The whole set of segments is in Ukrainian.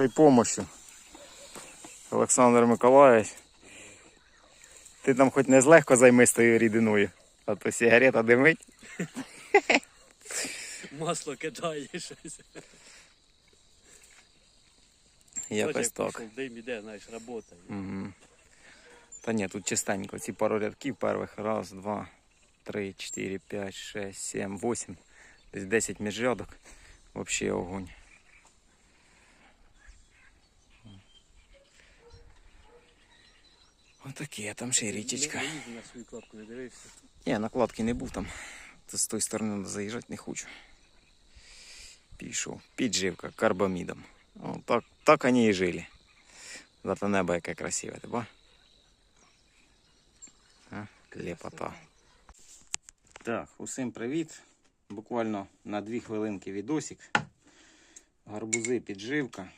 Божою помощью. Олександр Миколаївич. Ти там хоч не злегко займись тою рідиною, а то сигарета димить. Масло кидає щось. Якось так. Дим іде, знаєш, робота. Угу. Та ні, тут чистенько. Ці пару рядків перших. Раз, два, три, чотири, п'ять, шесть, сім, восемь. Десь 10 міжрядок. Взагалі огонь. Отакі, а там ще й річечка. Не, не їздив на свою кладку, не дивився. Ні, накладки не був там. З тої сторони заїжджати не хочу. Пішов. Підживка карбамідом. О, так, так вони і жили. Зато небо яке красиве, ти ба? А, Лепота. Так, усім привіт. Буквально на дві хвилинки відосик. Гарбузи підживка.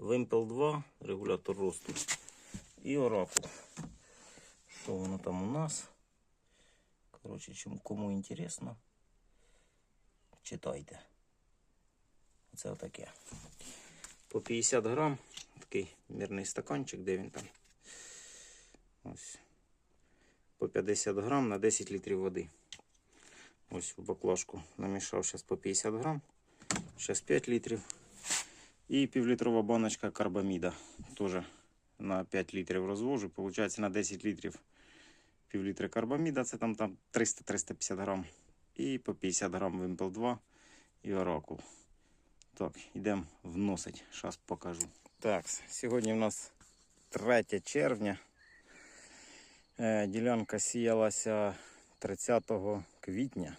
Вимпел 2, регулятор росту. І оракул. Що воно там у нас? Коротше, чим кому інтересно, читайте. Це отаке. По 50 грам. Такий мірний стаканчик, де він там. Ось. По 50 грам на 10 літрів води. Ось в баклажку намішав зараз по 50 грам. Зараз 5 літрів. І півлітрова баночка карбаміда. Теж на 5 літрів розвожу. Получається на 10 літрів півлітри карбаміда, це там, там 300-350 грам. І по 50 грам вимпел 2 і оракул. Так, йдемо вносить. Зараз покажу. Так, сьогодні у нас 3 червня. Е, ділянка сіялася 30 квітня.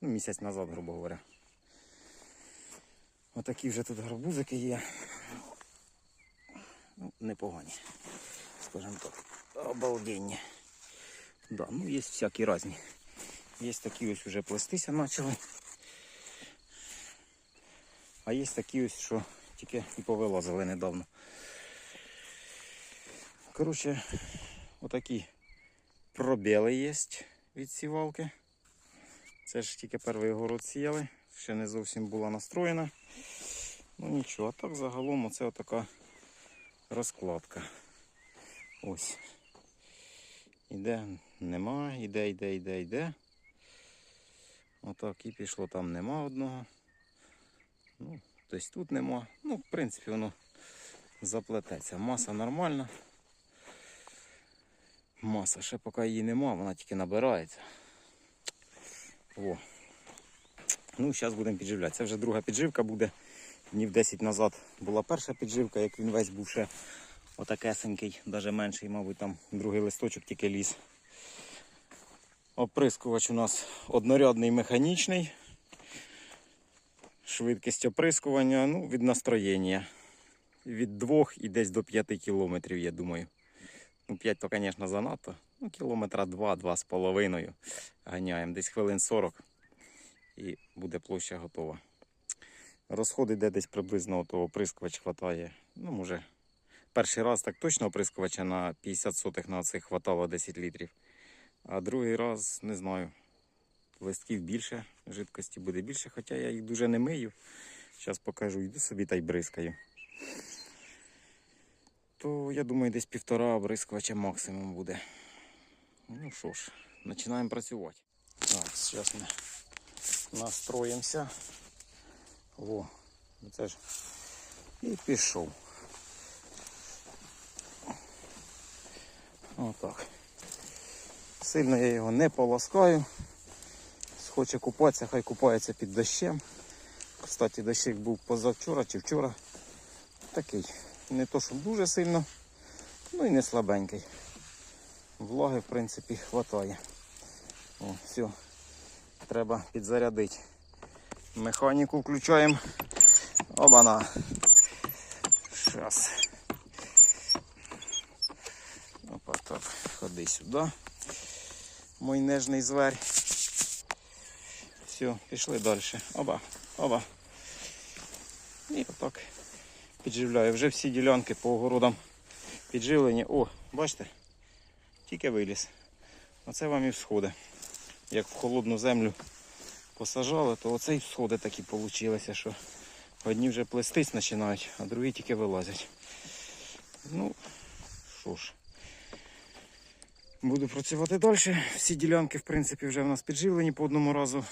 Ну, місяць назад, грубо говоря. Отакі вже тут гарбузики є. Ну, непогані. Скажімо так. Обалденні. Да, ну є всякі різні. Є такі ось вже плестися почали. А є такі ось, що тільки і повилазили недавно. Коротше, отакі пробіли є від сівалки. Це ж тільки перший город сіяли, ще не зовсім була настроєна. Ну нічого, а так загалом оце отака розкладка. Ось. Іде, нема, іде, йде, йде, йде. Отак і пішло, там нема одного. Ну, десь тут нема. Ну, в принципі, воно заплететься. Маса нормальна. Маса, ще поки її нема, вона тільки набирається. О. Ну, зараз будемо підживляти. Це вже друга підживка буде. Днів 10 назад була перша підживка, як він весь був ще отакесенький, навіть менший, мабуть, там другий листочок тільки ліз. Оприскувач у нас однорядний механічний. Швидкість оприскування ну, від настроєння. Від 2 і десь до 5 кілометрів, я думаю. Ну, 5 то, звісно, занадто. Ну, кілометра 2-2,5 ганяємо. Десь хвилин 40 і буде площа готова. Розход іде десь приблизно того оприскувач хватає. Ну, може, перший раз так точно оприскувача на 50 сотих на цих хватало 10 літрів. А другий раз не знаю. Листків більше, жидкості буде більше, хоча я їх дуже не мию. Зараз покажу, йду собі та й бризкаю. То я думаю, десь півтора обрискувача максимум буде. Ну що ж, починаємо працювати. Так, зараз настроїмося. О, це ж і пішов. Отак. Сильно я його не полоскаю. Хоче купатися, хай купається під дощем. Кстати, дощик був позавчора чи вчора. Такий. Не то, що дуже сильно, ну і не слабенький. Влаги, в принципі, вистачає. Все. Треба підзарядити. Механіку включаємо. Оба-на. Щас. Опа, так, ходи сюди. Мой нежний зверь. Все, пішли далі. Оба, оба. І отак підживляю. Вже всі ділянки по огородам підживлені. О, бачите? Тільки виліз. Оце вам і всходи. Як в холодну землю посажали, то оце і всходи такі вийшли, що Одні вже плестись починають, а другі тільки вилазять. Ну, що ж. Буду працювати далі. Всі ділянки, в принципі, вже в нас підживлені по одному разу.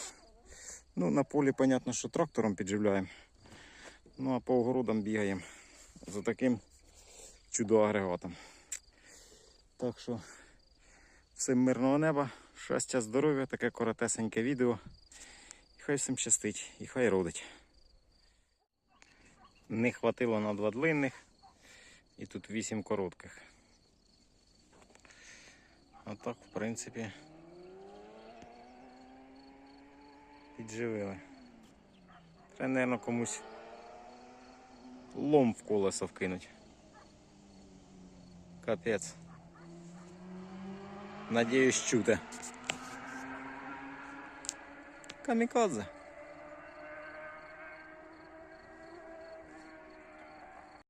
Ну, на полі, понятно, що трактором підживляємо. Ну, а по огородам бігаємо за таким чудо-агрегатом. Так що, всім мирного неба, щастя, здоров'я, таке коротесеньке відео. І хай всім щастить, і хай родить. Не хватило на два длинних, і тут вісім коротких. А так, в принципі, підживили. Треба, мабуть, комусь лом в колесо вкинуть. Капець. Надіюсь, чути. Камікадзе.